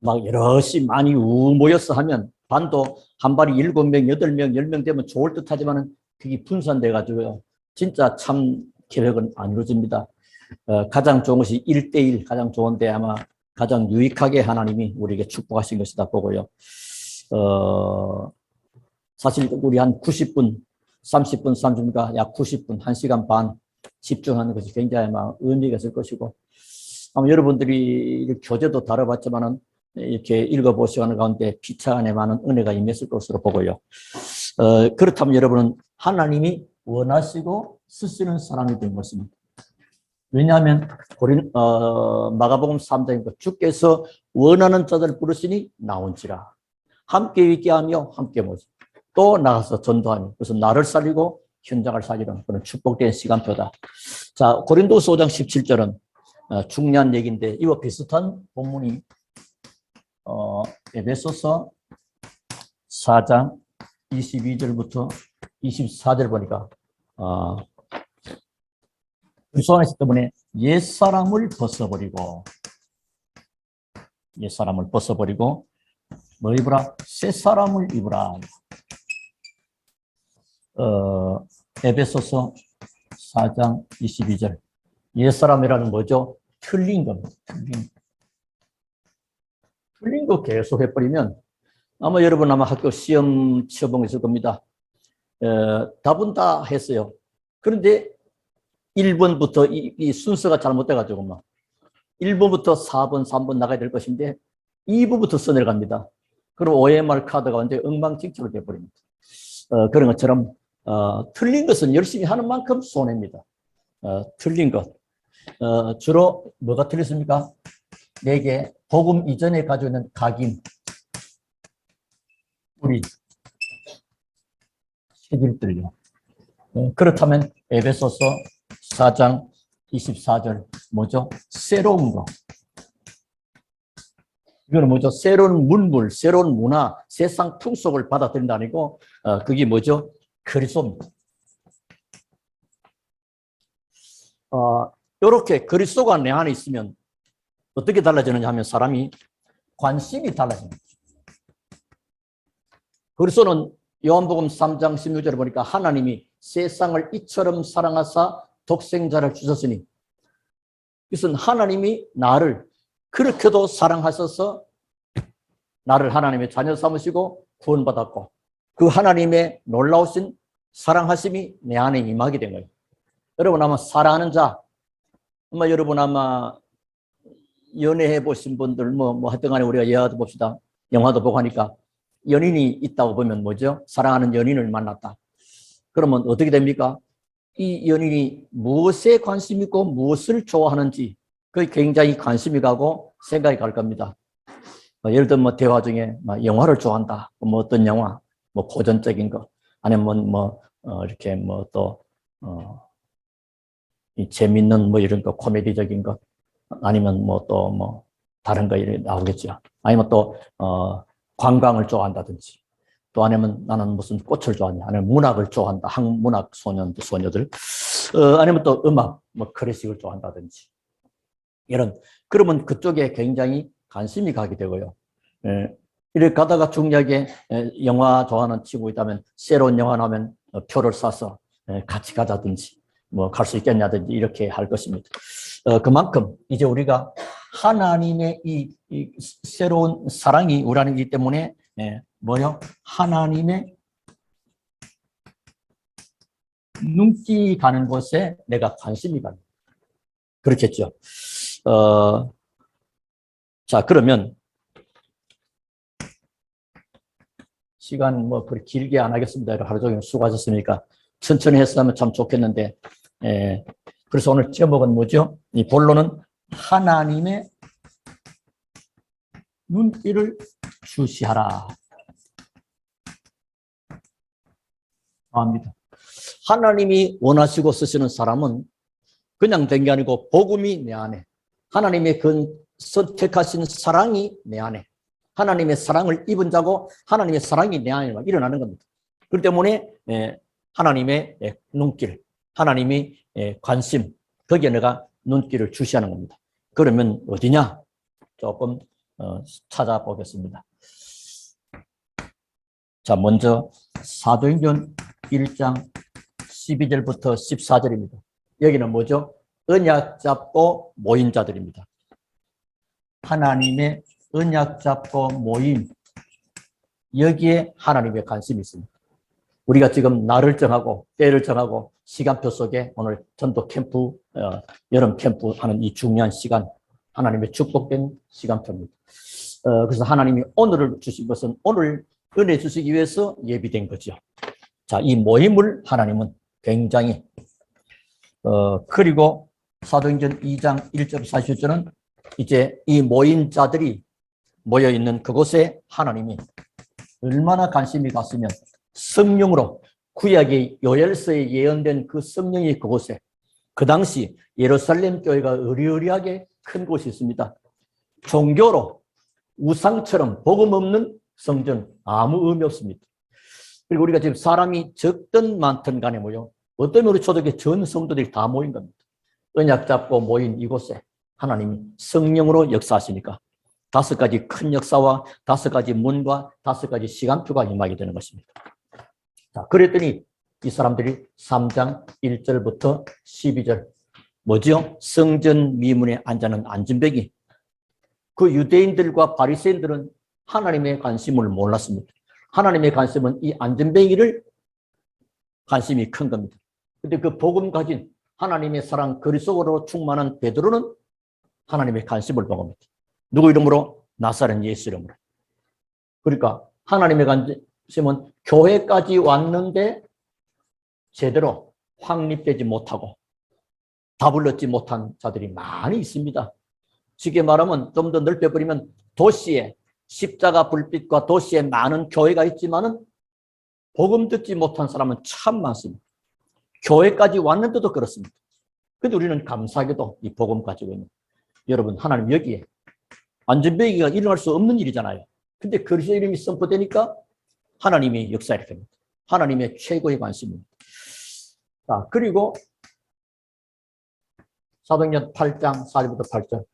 막 여럿이 많이 우 모여서 하면 반도 한 발이 일곱 명, 여덟 명, 열 명 되면 좋을 듯 하지만은 그게 분산돼 가지고요. 진짜 참 계획은 안 이루어집니다. 어, 가장 좋은 것이 일대일 가장 좋은데 아마 가장 유익하게 하나님이 우리에게 축복하신 것이다 보고요. 어, 사실 우리 한 90분, 30분, 30분과 약 90분, 1시간 반 집중하는 것이 굉장히 아마 의미가 있을 것이고 아마 여러분들이 교재도 다뤄봤지만은 이렇게 읽어보시는 가운데 피차 안에 많은 은혜가 임했을 것으로 보고요. 어, 그렇다면 여러분은 하나님이 원하시고 쓰시는 사람이 된 것입니다. 왜냐하면 고린 어, 마가복음 3장에 주께서 원하는 자들 부르시니 나온지라 함께 있게 하며 함께 모시 또 나가서 전도하니 그래서 나를 살리고 현장을 살리는 그런 축복된 시간표다. 자 고린도서 5장 17절은 어, 중요한 얘기인데 이와 비슷한 본문이 어, 에베소서 4장 22절부터 24절 보니까 어, 그리스도 안에 있기 때문에 옛사람을 벗어버리고 옛사람을 벗어버리고 뭐 입으라? 새사람을 입으라. 어, 에베소서 4장 22절 옛사람이라는 뭐죠? 틀린 겁니다. 틀린 거. 틀린 거 계속 해버리면 아마 여러분 아마 학교 시험 치어본 거 있을 겁니다. 어, 답은 다 했어요. 그런데 1번부터 이, 이 순서가 잘못돼가지고 막 1번부터 4번, 3번 나가야 될 것인데 2번부터 써내려갑니다. 그럼 OMR 카드가 완전히 엉망진창으로 돼버립니다. 어, 그런 것처럼 어, 틀린 것은 열심히 하는 만큼 손해입니다. 어, 틀린 것. 어, 주로 뭐가 틀렸습니까? 내게 복음 이전에 가지고 있는 각인, 우리 체질들요. 어, 그렇다면 에베소서 4장 24절 뭐죠? 새로운 거. 이거는 뭐죠? 새로운 문물, 새로운 문화, 세상 풍속을 받아들인다 아니고 어, 그게 뭐죠? 그리스도입니다. 어, 이렇게 그리스도가 내 안에 있으면 어떻게 달라지느냐 하면 사람이 관심이 달라집니다. 그리스도는 요한복음 3장 16절에 보니까 하나님이 세상을 이처럼 사랑하사 독생자를 주셨으니 이것은 하나님이 나를 그렇게도 사랑하셔서 나를 하나님의 자녀 삼으시고 구원받았고 그 하나님의 놀라우신 사랑하심이 내 안에 임하게 된 거예요. 여러분 아마 사랑하는 자 아마 여러분 아마 연애해 보신 분들 뭐, 뭐 하여튼 간에 우리가 예화도 봅시다. 영화도 보고 하니까 연인이 있다고 보면 뭐죠? 사랑하는 연인을 만났다. 그러면 어떻게 됩니까? 이 연인이 무엇에 관심 있고 무엇을 좋아하는지 그게 굉장히 관심이 가고 생각이 갈 겁니다. 뭐 예를 들면 뭐 대화 중에 뭐 영화를 좋아한다. 뭐 어떤 영화, 뭐 고전적인 거, 아니면 뭐 어, 이렇게 뭐또 어, 이 재밌는 뭐 이런 거 코미디적인 거, 아니면 뭐또뭐 다른 거 나오겠죠. 아니면 또 어, 관광을 좋아한다든지, 또 아니면 나는 무슨 꽃을 좋아하냐, 아니면 문학을 좋아한다, 한문학 소년들 소녀들, 어, 아니면 또 음악, 뭐 클래식을 좋아한다든지 이런 그러면 그쪽에 굉장히 관심이 가게 되고요. 예, 이렇게 가다가 중요하게 예, 영화 좋아하는 친구 있다면 새로운 영화 나오면 어, 표를 사서 예, 같이 가자든지 뭐 갈 수 있겠냐든지 이렇게 할 것입니다. 어, 그만큼 이제 우리가 하나님의 이, 이 새로운 사랑이 우리 안에 있기 때문에 예, 뭐요? 하나님의 눈기 가는 곳에 내가 관심이 가는 그렇겠죠. 어, 자, 그러면 시간 뭐 그렇게 길게 안 하겠습니다. 하루 종일 수고하셨으니까 천천히 했으면 참 좋겠는데, 예, 그래서 오늘 제목은 뭐죠? 이 본론은 하나님의 눈길을 주시하라. 합니다. 하나님이 원하시고 쓰시는 사람은 그냥 된 게 아니고 복음이 내 안에 하나님의 그 선택하신 사랑이 내 안에 하나님의 사랑을 입은 자고 하나님의 사랑이 내 안에 막 일어나는 겁니다. 그렇기 때문에 예, 하나님의 예, 눈길, 하나님의 예, 관심 거기에 내가 눈길을 주시하는 겁니다. 그러면 어디냐? 조금 어, 찾아보겠습니다. 자, 먼저 사도행전 1장 12절부터 14절입니다. 여기는 뭐죠? 언약 잡고 모인 자들입니다. 하나님의 언약 잡고 모임 여기에 하나님의 관심이 있습니다. 우리가 지금 날을 정하고 때를 정하고 시간표 속에 오늘 전도 캠프 어, 여름 캠프 하는 이 중요한 시간 하나님의 축복된 시간표입니다. 어, 그래서 하나님이 오늘을 주신 것은 오늘 은혜 주시기 위해서 예비된 거죠. 자, 이 모임을 하나님은 굉장히 어, 그리고 사도행전 2장 1절 40절은 이제 이 모인 자들이 모여 있는 그곳에 하나님이 얼마나 관심이 갔으면 성령으로 구약의 요엘서에 예언된 그 성령이 그곳에 그 당시 예루살렘 교회가 의리의리하게 큰 곳이 있습니다. 종교로 우상처럼 복음 없는 성전 아무 의미 없습니다. 그리고 우리가 지금 사람이 적든 많든 간에 모여 어떤 우리 초대교회 전 성도들이 다 모인 겁니다. 언약 잡고 모인 이곳에 하나님이 성령으로 역사하시니까 다섯 가지 큰 역사와 다섯 가지 문과 다섯 가지 시간표가 임하게 되는 것입니다. 자, 그랬더니 이 사람들이 3장 1절부터 12절 뭐죠? 성전 미문에 앉아는 안전뱅이 그 유대인들과 바리새인들은 하나님의 관심을 몰랐습니다. 하나님의 관심은 이 안전뱅이를 관심이 큰 겁니다. 근데 그 복음 가진 하나님의 사랑 그리스도로 충만한 베드로는 하나님의 관심을 먹습니다. 누구 이름으로? 나사렛 예수 이름으로. 그러니까 하나님의 관심 은 교회까지 왔는데 제대로 확립되지 못하고 얻지 못한 자들이 많이 있습니다. 쉽게 말하면 좀 더 넓혀버리면 도시에 십자가 불빛과 도시에 많은 교회가 있지만 은 복음 듣지 못한 사람은 참 많습니다. 교회까지 왔는데도 그렇습니다. 근데 우리는 감사하게도 이 복음 가지고 있는 여러분 하나님 여기에 안전배기가 일어날 수 없는 일이잖아요. 근데 그리스도 이름이 선포되니까 하나님이 역사를 됩니다. 하나님의 최고의 관심입니다. 자, 그리고 사도행전 8장 4절부터 8절.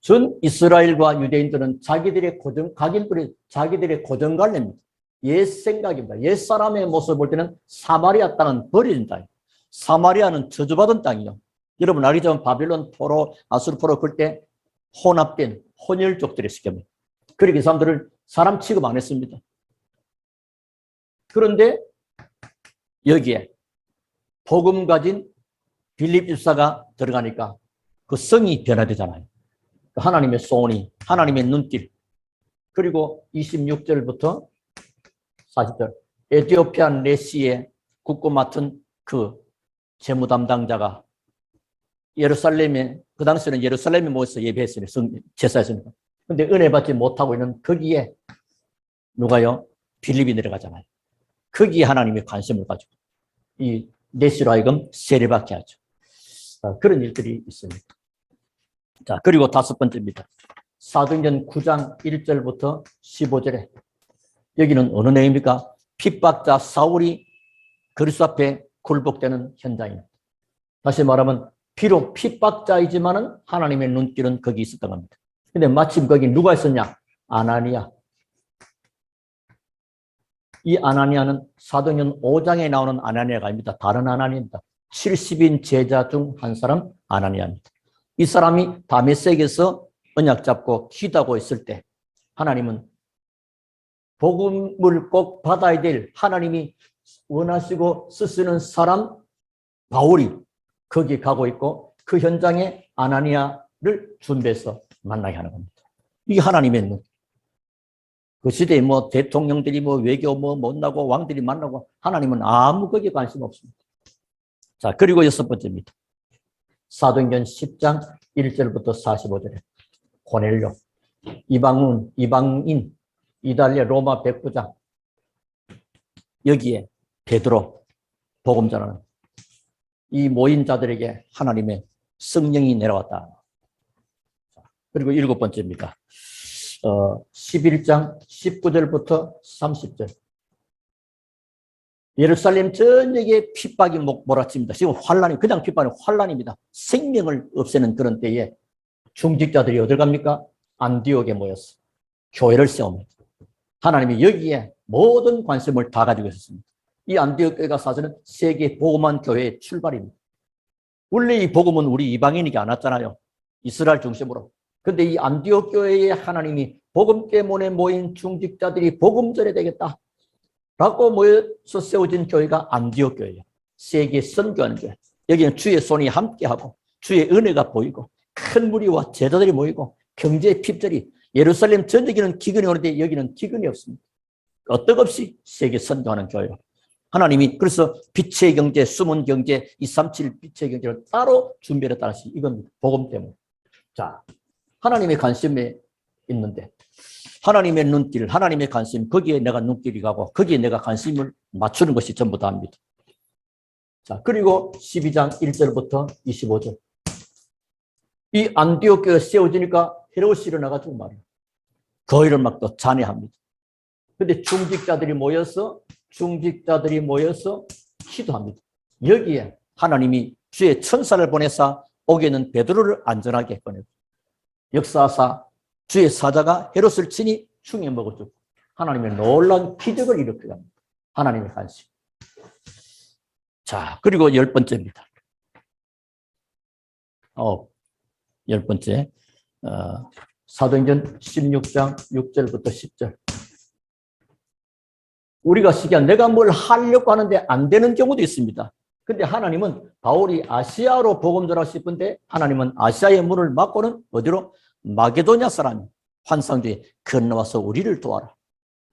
전 이스라엘과 유대인들은 자기들의 고정, 각인들이 자기들의 고정관념입니다. 옛 생각입니다. 옛 사람의 모습을 볼 때는 사마리아 땅은 버려진 땅이에요. 사마리아는 저주받은 땅이요. 여러분 알겠지만 바빌론 포로, 아수르 포로 그때 혼합된 혼혈족들의 시켜입니다. 그렇게 그 사람들을 사람 취급 안 했습니다. 그런데 여기에 복음 가진 빌립 집사가 들어가니까 그 성이 변화되잖아요. 하나님의 소원이, 하나님의 눈길. 그리고 26절부터 40절. 에티오피아 레시에 국고 맡은 그 재무 담당자가 예루살렘에 그 당시에는 예루살렘에 모여서 예배했으니 제사했으니까. 근데 은혜 받지 못하고 있는 거기에 누가요? 빌립이 내려가잖아요. 거기에 하나님의 관심을 가지고 이 내시로 하여금 세례받게 하죠. 아, 그런 일들이 있습니다. 자, 그리고 다섯 번째입니다. 사도행전 9장 1절부터 15절에 여기는 어느 내용입니까? 핍박자 사울이 그리스도 앞에 굴복되는 현장입니다. 다시 말하면 비록 핍박자이지만은 하나님의 눈길은 거기 있었던 겁니다. 근데 마침 거기 누가 있었냐? 아나니아. 이 아나니아는 사도년 5장에 나오는 아나니아가 아닙니다. 다른 아나니아입니다. 70인 제자 중 한 사람 아나니아입니다. 이 사람이 다메섹에서 언약 잡고 기도하고 있을 때 하나님은 복음을 꼭 받아야 될 하나님이 원하시고 쓰시는 사람 바울이 거기 가고 있고 그 현장에 아나니아를 준비해서 만나게 하는 겁니다. 이게 하나님의 눈. 그 시대에 뭐 대통령들이 뭐 외교 뭐 못나고 왕들이 만나고 하나님은 아무 거기에 관심 없습니다. 자, 그리고 여섯 번째입니다. 사도행전 10장 1절부터 45절에 고넬료, 이방인, 이방인, 이달리아 로마 백부장 여기에 베드로 복음 전하는 이 모인 자들에게 하나님의 성령이 내려왔다. 그리고 일곱 번째입니다. 어, 11장 19절부터 30절. 예루살렘 전역에 핍박이 몰아칩니다. 지금 환란이 그냥 핍박이 환란입니다. 생명을 없애는 그런 때에 중직자들이 어딜 갑니까? 안디옥에 모였어. 교회를 세웁니다. 하나님이 여기에 모든 관심을 다 가지고 있었습니다. 이 안디옥 교회가 사실은 세계 복음한 교회의 출발입니다. 원래 이 복음은 우리 이방인에게 안 왔잖아요. 이스라엘 중심으로. 근데 이 안디옥 교회에 하나님이 복음 때문에 모인 중직자들이 복음 전해 되겠다. 라고 모여서 세워진 교회가 안디옥 교회예요. 세계 선교하는 교회. 여기는 주의 손이 함께하고 주의 은혜가 보이고 큰 무리와 제자들이 모이고 경제 핍절이 예루살렘 전역에는 기근이 오는데 여기는 기근이 없습니다. 어떡없이 세계 선교하는 교회요. 하나님이 그래서 빛의 경제, 숨은 경제, 237 빛의 경제를 따로 준비를 따라시 이건 복음 때문에. 자, 하나님의 관심에 있는데 하나님의 눈길, 하나님의 관심, 거기에 내가 눈길이 가고 거기에 내가 관심을 맞추는 것이 전부 다입니다. 자, 그리고 12장 1절부터 25절. 이 안디옥 교회 세워지니까 헤롯이 일어나가지고 말이에요. 거의를 막또 잔해합니다. 근데 중직자들이 모여서 중직자들이 모여서 기도합니다. 여기에 하나님이 주의 천사를 보내사 옥에는 베드로를 안전하게 꺼내고 역사사 주의 사자가 헤롯을 치니 충에 먹어주고 하나님의 놀라운 기적을 일으키게 합니다. 하나님의 관심. 자, 그리고 열 번째입니다. 어, 열 번째. 어, 사도행전 16장 6절부터 10절. 우리가 시기한 내가 뭘 하려고 하는데 안 되는 경우도 있습니다. 근데 하나님은 바울이 아시아로 복음 전하고 싶은데 하나님은 아시아의 문을 막고는 어디로? 마게도냐 사람이 환상주에 건너와서 우리를 도와라.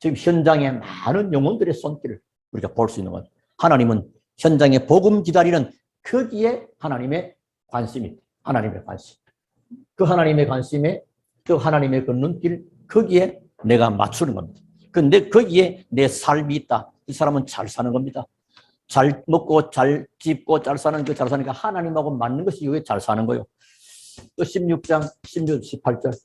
지금 현장에 많은 영혼들의 손길을 우리가 볼 수 있는 것. 하나님은 현장에 복음 기다리는 거기에 하나님의 관심이 하나님의 관심. 그 하나님의 관심에 그 하나님의 그 눈길 거기에 내가 맞추는 겁니다. 근데 거기에 내 삶이 있다. 이 사람은 잘 사는 겁니다. 잘 먹고 잘 집고 잘 사는 그 잘 사니까 하나님하고 맞는 것이 이게 잘 사는 거예요. 또 16장 16, 18절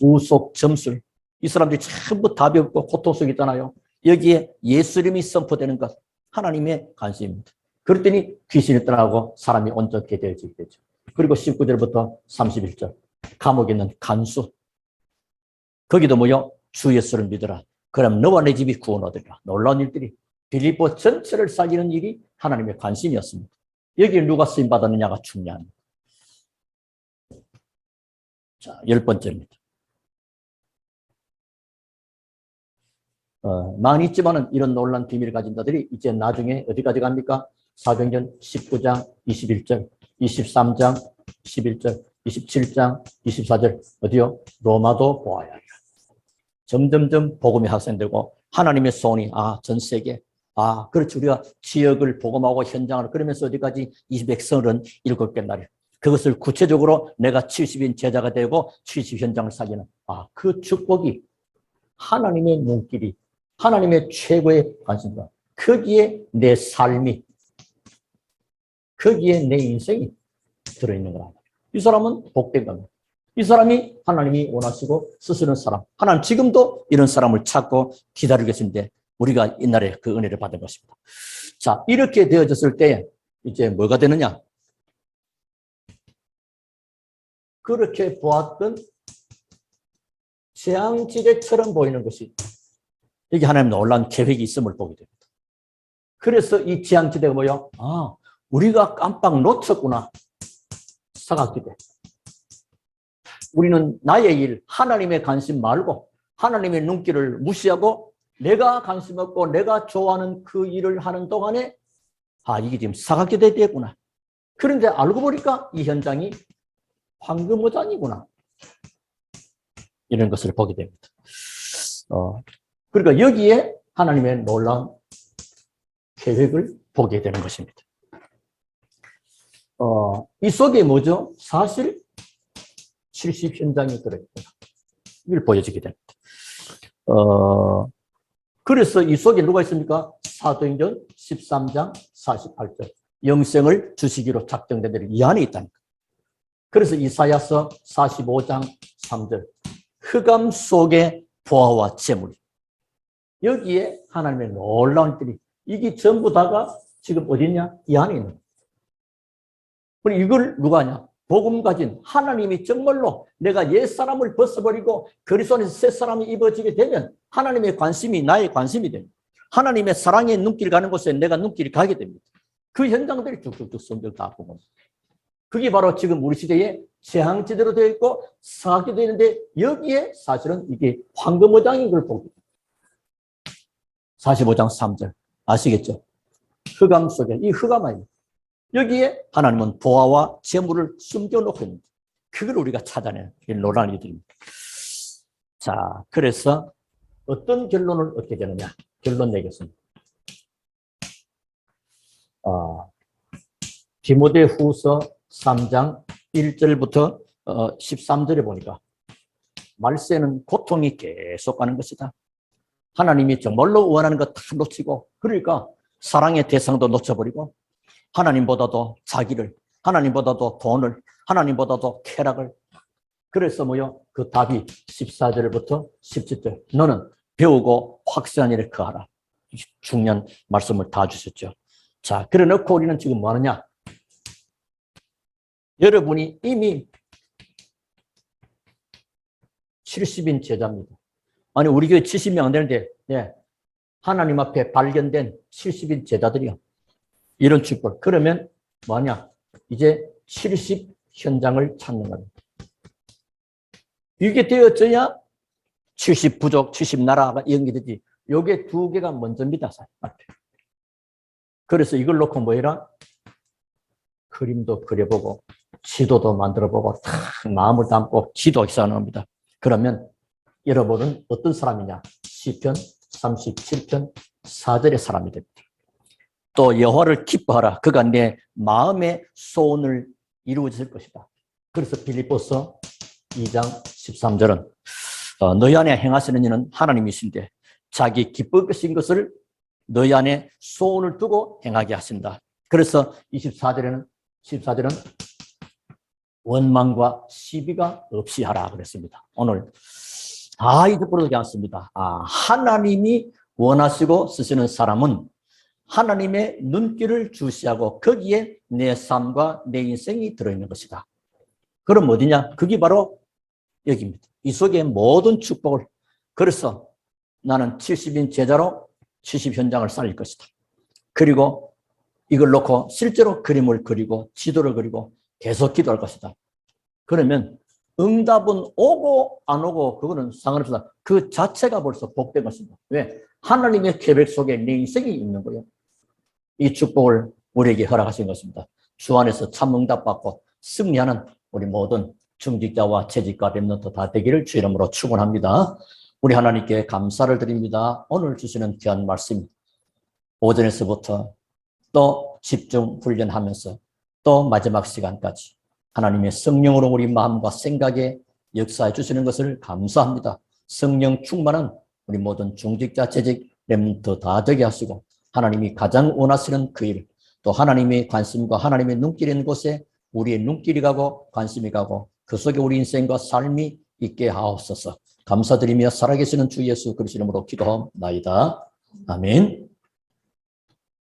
우속 점술 이 사람들이 전부 답이 없고 고통 속에 있잖아요. 여기에 예수님이 선포되는 것 하나님의 관심입니다. 그랬더니 귀신이 떠나고 사람이 온전케 되어지게 되죠. 그리고 19절부터 31절 감옥에 있는 간수 거기도 뭐요? 주 예수를 믿어라. 그럼 너와 내 집이 구원 얻으리라. 놀라운 일들이 빌립보 전체를 살리는 일이 하나님의 관심이었습니다. 여기에 누가 쓰임 받았느냐가 중요합니다. 자, 열 번째입니다. 어, 많이 있지만은 이런 놀란 비밀을 가진 자들이 이제 나중에 어디까지 갑니까? 사도행전 19장 21절, 23장 11절, 27장 24절 어디요? 로마도 보아야. 점점점 복음이 확산되고 하나님의 손이 아 전 세계 아 그렇지 우리가 지역을 복음하고 현장을 그러면서 어디까지 이 백성은 일곱 개 날이 그것을 구체적으로 내가 70인 제자가 되고 70 현장을 살리는 아 그 축복이 하나님의 눈길이 하나님의 최고의 관심과 거기에 내 삶이 거기에 내 인생이 들어있는 거라. 이 사람은 복된 겁니다. 이 사람이 하나님이 원하시고 쓰시는 사람. 하나님 지금도 이런 사람을 찾고 기다리고 계신데 우리가 옛날에 그 은혜를 받은 것입니다. 자, 이렇게 되어졌을 때 이제 뭐가 되느냐? 그렇게 보았던 재앙지대처럼 보이는 것이 여기 하나님 놀란 계획이 있음을 보게 됩니다. 그래서 이 재앙지대가 뭐요? 아, 우리가 깜빡 놓쳤구나. 사각지대. 우리는 나의 일, 하나님의 관심 말고 하나님의 눈길을 무시하고 내가 관심 없고 내가 좋아하는 그 일을 하는 동안에 아, 이게 지금 사각지대 되구나. 그런데 알고 보니까 이 현장이 황금어장이구나. 이런 것을 보게 됩니다. 어, 그러니까 여기에 하나님의 놀라운 계획을 보게 되는 것입니다. 어, 이 속에 뭐죠? 사실 70 현장이 들어있구나. 이걸 보여주게 됩니다. 어, 그래서 이 속에 누가 있습니까? 사도행전 13장 48절. 영생을 주시기로 작정된 대로 이 안에 있다니까. 그래서 이사야서 45장 3절. 흑암 속에 보아와 재물. 여기에 하나님의 놀라운 일이 이게 전부 다가 지금 어디냐? 이 안에 있는. 그럼 이걸 누가 하냐? 복음 가진 하나님이 정말로 내가 옛 사람을 벗어버리고 그리스도 안에서 새 사람이 입어지게 되면 하나님의 관심이 나의 관심이 됩니다. 하나님의 사랑의 눈길 가는 곳에 내가 눈길이 가게 됩니다. 그 현장들이 쭉쭉쭉 성경 다 보고 그게 바로 지금 우리 시대의 재앙지대로 되어 있고 사학이 되어 있는데 여기에 사실은 이게 황금어장인 걸 보고 45장 3절 아시겠죠? 흑암 속에 이 흑암 아니에요. 여기에 하나님은 보아와 재물을 숨겨놓고 있는 그걸 우리가 게 놀라운 일들입니다. 자, 그래서 어떤 결론을 얻게 되느냐? 결론 내겠습니다. 어, 디모데 후서 3장 1절부터 어, 13절에 보니까 말세는 고통이 계속 가는 것이다. 하나님이 정말로 원하는 것 다 놓치고 그러니까 사랑의 대상도 놓쳐버리고 하나님보다도 자기를 하나님보다도 돈을 하나님보다도 쾌락을. 그래서 뭐요? 그 답이 14절부터 17절. 너는 배우고 확실한 일에 거하라. 중요한 말씀을 다 주셨죠. 자 그래 놓고 우리는 지금 뭐 하느냐? 여러분이 이미 70인 제자입니다. 아니 우리 교회 70명 안 되는데 예, 하나님 앞에 발견된 70인 제자들이요 이런 축복. 그러면 뭐냐? 이제 70 현장을 찾는 겁니다. 이게 되어져야 70 부족, 70 나라가 연기되지. 요게 두 개가 먼저입니다. 앞에. 그래서 이걸 놓고 뭐 해라? 그림도 그려보고, 지도도 만들어보고, 다 마음을 담고 지도 기사합니다. 그러면 여러분은 어떤 사람이냐? 시편 37편 4절의 사람이 됩니다. 또 여호와를 기뻐하라. 그가 내 마음의 소원을 이루어질 것이다. 그래서 빌립보서 2장 13절은 어, 너희 안에 행하시는 이는 하나님이신데 자기 기뻐하신 것을 너희 안에 소원을 두고 행하게 하신다. 그래서 24절에는 14절은 원망과 시비가 없이 하라 그랬습니다. 오늘 다 잊어버리지 않습니다. 아, 하나님이 원하시고 쓰시는 사람은 하나님의 눈길을 주시하고 거기에 내 삶과 내 인생이 들어있는 것이다. 그럼 어디냐? 그게 바로 여기입니다. 이 속에 모든 축복을 그래서 나는 70인 제자로 70 현장을 살릴 것이다. 그리고 이걸 놓고 실제로 그림을 그리고 지도를 그리고 계속 기도할 것이다. 그러면 응답은 오고 안 오고 그거는 상관없다. 그 자체가 벌써 복된 것입니다. 왜? 하나님의 계획 속에 내 인생이 있는 거예요. 이 축복을 우리에게 허락하신 것입니다. 주 안에서 참 응답받고 승리하는 우리 모든 중직자와 재직과 랩런트 다 되기를 주 이름으로 축원합니다. 우리 하나님께 감사를 드립니다. 오늘 주시는 귀한 말씀 오전에서부터 또 집중 훈련하면서 또 마지막 시간까지 하나님의 성령으로 우리 마음과 생각에 역사해 주시는 것을 감사합니다. 성령 충만한 우리 모든 중직자, 재직, 렘트 다 되게 하시고 하나님이 가장 원하시는 그 일, 또 하나님의 관심과 하나님의 눈길이 있는 곳에 우리의 눈길이 가고 관심이 가고 그 속에 우리 인생과 삶이 있게 하옵소서. 감사드리며 살아계시는 주 예수 그리스도 이름으로 기도하옵나이다. 아멘.